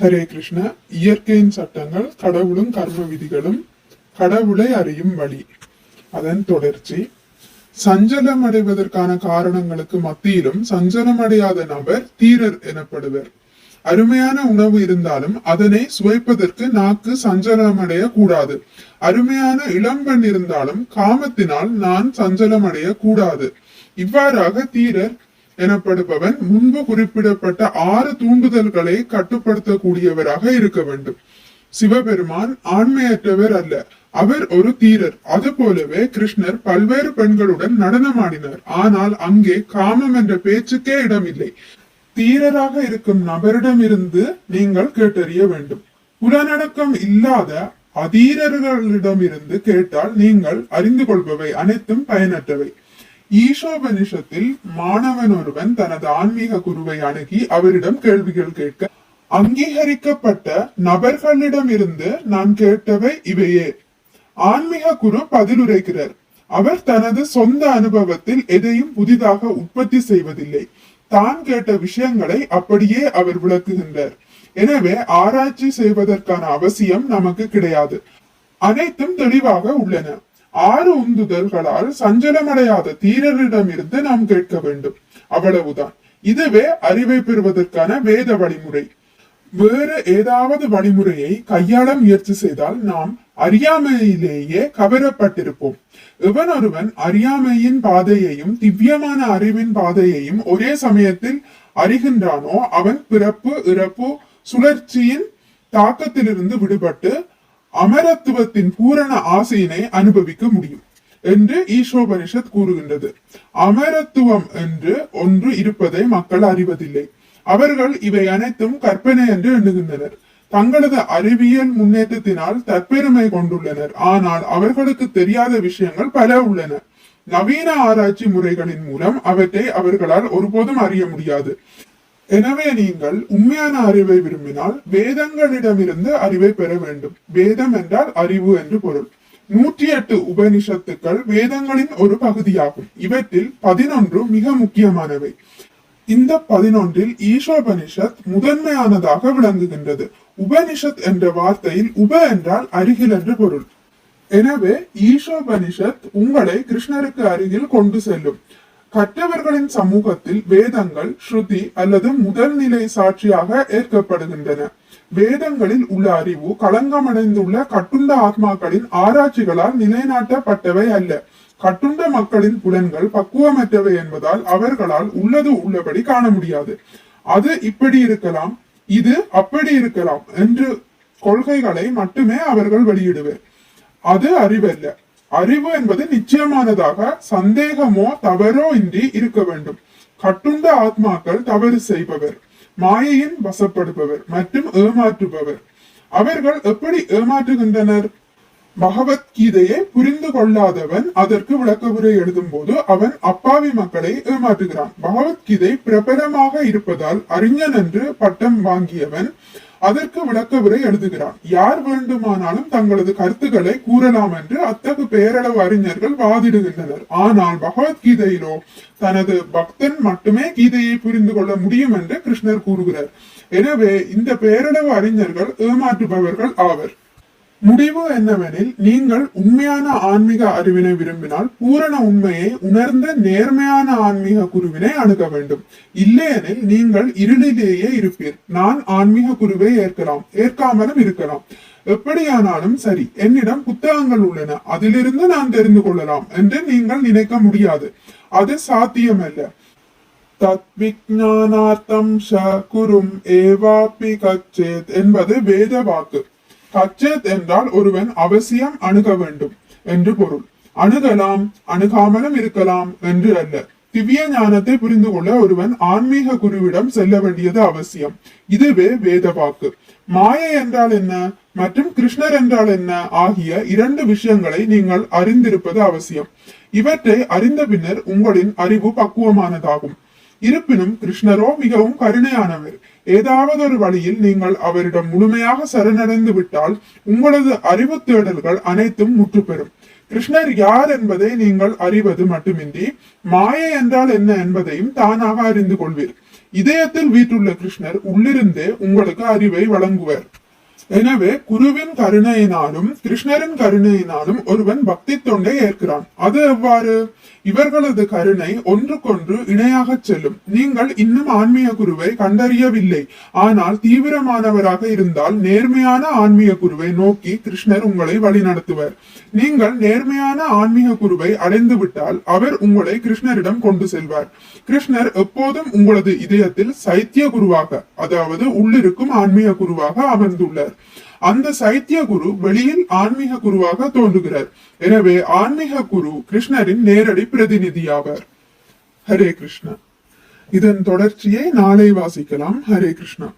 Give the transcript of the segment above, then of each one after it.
ஹரே கிருஷ்ண. இயற்கையின் சட்டங்கள் கடவுளும் கர்ம விதிகளும் கடவுளை அறியும் வழி. அதன் தொடர்ச்சி. சஞ்சலம் அடைவதற்கான காரணங்களுக்கு மத்தியிலும் சஞ்சலம் அடையாத நபர் தீரர் எனப்படுவர். அருமையான உணவு இருந்தாலும் அதனை சுவைப்பதற்கு நாக்கு சஞ்சலமடைய கூடாது அருமையான இளம்பெண் இருந்தாலும் காமத்தினால் நான் சஞ்சலமடைய கூடாது இவ்வாறாக தீரர் எனப்படுபவன் முன்பு குறிப்பிடப்பட்ட ஆறு தூண்டுதல்களை கட்டுப்படுத்தக்கூடியவராக இருக்க வேண்டும். சிவபெருமான் ஆண்மையற்றவர் அல்ல. அவர் ஒரு தீரர். அது போலவே கிருஷ்ணர் பல்வேறு பெண்களுடன் நடனமாடினார். ஆனால் அங்கே காமம் என்ற பேச்சுக்கே இடமில்லை. தீரராக இருக்கும் நபரிடமிருந்து நீங்கள் கேட்டறிய வேண்டும். புலனடக்கம் இல்லாத அதீரர்களிடமிருந்து கேட்டால் நீங்கள் அறிந்து கொள்பவை அனைத்தும் பயனற்றவை. ஈஷோபனிஷத்தில் மாணவன் ஒருவன் தனது ஆன்மீக குருவை அணுகி அவரிடம் கேள்விகள் கேட்க அங்கீகரிக்கப்பட்ட நபர்களிடமிருந்து நான் கேட்டவை இவையே. ஆன்மீக குரு பதிலுரைக்கிறார். அவர் தனது சொந்த அனுபவத்தில் எதையும் புதிதாக உற்பத்தி செய்வதில்லை. தான் கேட்ட விஷயங்களை அப்படியே அவர் விளக்குகின்றார். எனவே ஆராய்ச்சி செய்வதற்கான அவசியம் நமக்கு கிடையாது. அனைத்தும் தெளிவாக உள்ளன. ஆறு உந்துதல்களால் சஞ்சலமடையாத தீரரிடமிருந்து நாம் கேட்க வேண்டும். அவ்வளவுதான். இதுவே அறிவை பெறுவதற்கான வேத வழிமுறை. வேறு ஏதாவது வழிமுறையை கையாள முயற்சி செய்தால் நாம் அறியாமையிலேயே கவரப்பட்டிருப்போம். இவன் ஒருவன் அறியாமையின் பாதையையும் திவ்யமான அறிவின் பாதையையும் ஒரே சமயத்தில் அறிகின்றானோ அவன் பிறப்பு இறப்பு சுழற்சியின் தாக்கத்திலிருந்து விடுபட்டு அமரத்துவத்தின் பூரண ஆசையினை அனுபவிக்க முடியும் என்று ஈஷோபனிஷத் கூறுகின்றது. அமரத்துவம் என்று ஒன்று இருப்பதை மக்கள் அறிவதில்லை. அவர்கள் இவை அனைத்தும் கற்பனை என்று எண்ணுகின்றனர். தங்களது அறிவியல் முன்னேற்றத்தினால் தற்பெருமை கொண்டுள்ளனர். ஆனால் அவர்களுக்கு தெரியாத விஷயங்கள் பல உள்ளன. நவீன ஆராய்ச்சி முறைகளின் மூலம் அவற்றை அவர்களால் ஒருபோதும் அறிய முடியாது. எனவே நீங்கள் உண்மையான அறிவை விரும்பினால் வேதங்களிடமிருந்து அறிவை பெற வேண்டும். வேதம் என்றால் அறிவு என்று பொருள். நூற்றி எட்டு உபனிஷத்துக்கள் வேதங்களின் ஒரு பகுதியாகும். இவற்றில் பதினொன்று மிக முக்கியமானவை. இந்த பதினொன்றில் ஈஷோபனிஷத் முதன்மையானதாக விளங்குகின்றது. உபனிஷத் என்ற வார்த்தையில் உப என்றால் அருகில் என்று பொருள். எனவே ஈஷோபனிஷத் உங்களை கிருஷ்ணருக்கு அருகில் கொண்டு செல்லும். கற்றவர்களின் சமூகத்தில் வேதங்கள் ஸ்ருதி அல்லது முதல் நிலை சாட்சியாக ஏற்கப்படுகின்றன. வேதங்களில் உள்ள அறிவு களங்கமடைந்துள்ள கட்டுண்ட ஆத்மாக்களின் ஆராய்ச்சிகளால் நிலைநாட்டப்பட்டவை அல்ல. கட்டுண்ட மக்களின் புலன்கள் பக்குவமற்றவை என்பதால் அவர்களால் உள்ளது உள்ளபடி காண முடியாது. அது இப்படி இருக்கலாம் இது அப்படி இருக்கலாம் என்று கொள்கைகளை மட்டுமே அவர்கள் வெளியிடுவர். அது அறிவல்ல. அறிவு என்பது நிச்சயமானதாக சந்தேகமோ தவறோ இன்றி இருக்க வேண்டும். கட்டுண்ட ஆத்மாக்கள் தவறு செய்பவர் மாயையின் வசப்படுபவர் மற்றும் ஏமாற்றுபவர். அவர்கள் எப்படி ஏமாற்றுகின்றனர்? பகவத்கீதையை புரிந்து கொள்ளாதவன் அதற்கு விளக்கவுரை எழுதும் போது அவன் அப்பாவி மக்களை ஏமாற்றுகிறான். பகவத்கீதை பிரபலமாக இருப்பதால் அறிஞன் என்று பட்டம் வாங்கியவன் அதற்கு விளக்க உரை எழுதுகிறார். யார் வேண்டுமானாலும் தங்களது கருத்துக்களை கூறலாம் என்று அத்தகு பேரளவு அறிஞர்கள் வாதிடுகின்றனர். ஆனால் பகவத்கீதையிலோ தனது பக்தன் மட்டுமே கீதையை புரிந்து கொள்ள முடியும் என்று கிருஷ்ணர் கூறுகிறார். எனவே இந்த பேரளவு அறிஞர்கள் ஏமாற்றுபவர்கள் ஆவர். முடிவு என்னவெனில் நீங்கள் உண்மையான ஆன்மீக அறிவினை விரும்பினால் பூரண உண்மையை உணர்ந்த நேர்மையான ஆன்மீக குருவினை அணுக வேண்டும். இல்லையெனில் நீங்கள் இருளிலேயே இருப்பீர். நான் ஆன்மீக குருவை ஏற்கலாம் ஏற்காமலும் இருக்கலாம். எப்படியானாலும் சரி என்னிடம் புத்தகங்கள் உள்ளன. அதிலிருந்து நான் தெரிந்து கொள்ளலாம் என்று நீங்கள் நினைக்க முடியாது. அது சாத்தியமல்ல. தத்விஜானார்த்தம் ஷ குரும் ஏவாபி கச்சேத் என்பது வேத வாக்கு கச்சேத் என்றால் ஒருவன் அவசியம் அணுக வேண்டும் என்று பொருள். அணுகலாம் அணுகாமலும் இருக்கலாம் என்று அல்ல. திவ்ய ஞானத்தை புரிந்து கொள்ள ஒருவன் ஆன்மீக குருவிடம் செல்ல வேண்டியது அவசியம். இதுவே வேத வாக்கு மாயை என்றால் என்ன? மற்றும் கிருஷ்ணர் என்றால் என்ன? ஆகிய இரண்டு விஷயங்களை நீங்கள் அறிந்திருப்பது அவசியம். இவற்றை அறிந்த பின்னர் உங்களின் அறிவு பக்குவமானதாகும். இருப்பினும் கிருஷ்ணரோ மிகவும் கருணையானவர். ஏதாவது ஒரு வழியில் நீங்கள் அவரிடம் முழுமையாக சரணடைந்து விட்டால் உங்களது அறிவு தேடல்கள் அனைத்தும் முற்றுப்பெறும். கிருஷ்ணர் யார் என்பதை நீங்கள் அறிவது மட்டுமின்றி மாயை என்றால் என்ன என்பதையும் தானாக அறிந்து கொள்வீர். இதயத்தில் வீட்டுள்ள கிருஷ்ணர் உள்ளிருந்தே உங்களுக்கு அறிவை வழங்குவர். எனவே குருவின் கருணையினாலும் கிருஷ்ணரின் கருணையினாலும் ஒருவன் பக்தி தொண்டை ஏற்கிறான். அது எவ்வாறு? இவர்களது கருணை ஒன்றுக்கொன்று இணையாகச் செல்லும். நீங்கள் இன்னும் ஆன்மீக குருவை கண்டறியவில்லை. ஆனால் தீவிரமானவராக இருந்தால் நேர்மையான ஆன்மீக குருவை நோக்கி கிருஷ்ணர் உங்களை வழிநடத்துவர். நீங்கள் நேர்மையான ஆன்மீக குருவை அடைந்து விட்டால் அவர் உங்களை கிருஷ்ணரிடம் கொண்டு செல்வார். கிருஷ்ணர் எப்போதும் உங்களது இதயத்தில் சைத்திய குருவாக அதாவது உள்ளிருக்கும் ஆன்மீக குருவாக அமர்ந்துள்ளார். அந்த சைத்திய குரு வெளியில் ஆன்மீக குருவாக தோன்றுகிறார். எனவே ஆன்மீக குரு கிருஷ்ணரின் நேரடி பிரதிநிதியாவார். ஹரே கிருஷ்ணா. இதன் தொடர்ச்சியை நாளை வாசிக்கலாம். ஹரே கிருஷ்ணா.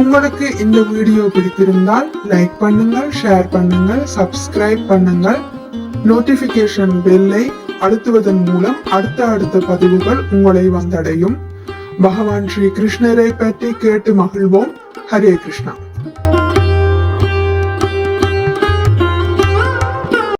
உங்களுக்கு இந்த வீடியோ பிடித்திருந்தால் லைக் பண்ணுங்கள் ஷேர் பண்ணுங்கள் சப்ஸ்கிரைப் பண்ணுங்கள். நோட்டிபிகேஷன் பெல்லை அழுத்துவதன் மூலம் அடுத்த அடுத்த பதிவுகள் உங்களை வந்தடையும். பகவான் ஸ்ரீ கிருஷ்ணரை பற்றி கேட்டு மகிழ்வோம். ஹரே கிருஷ்ணா.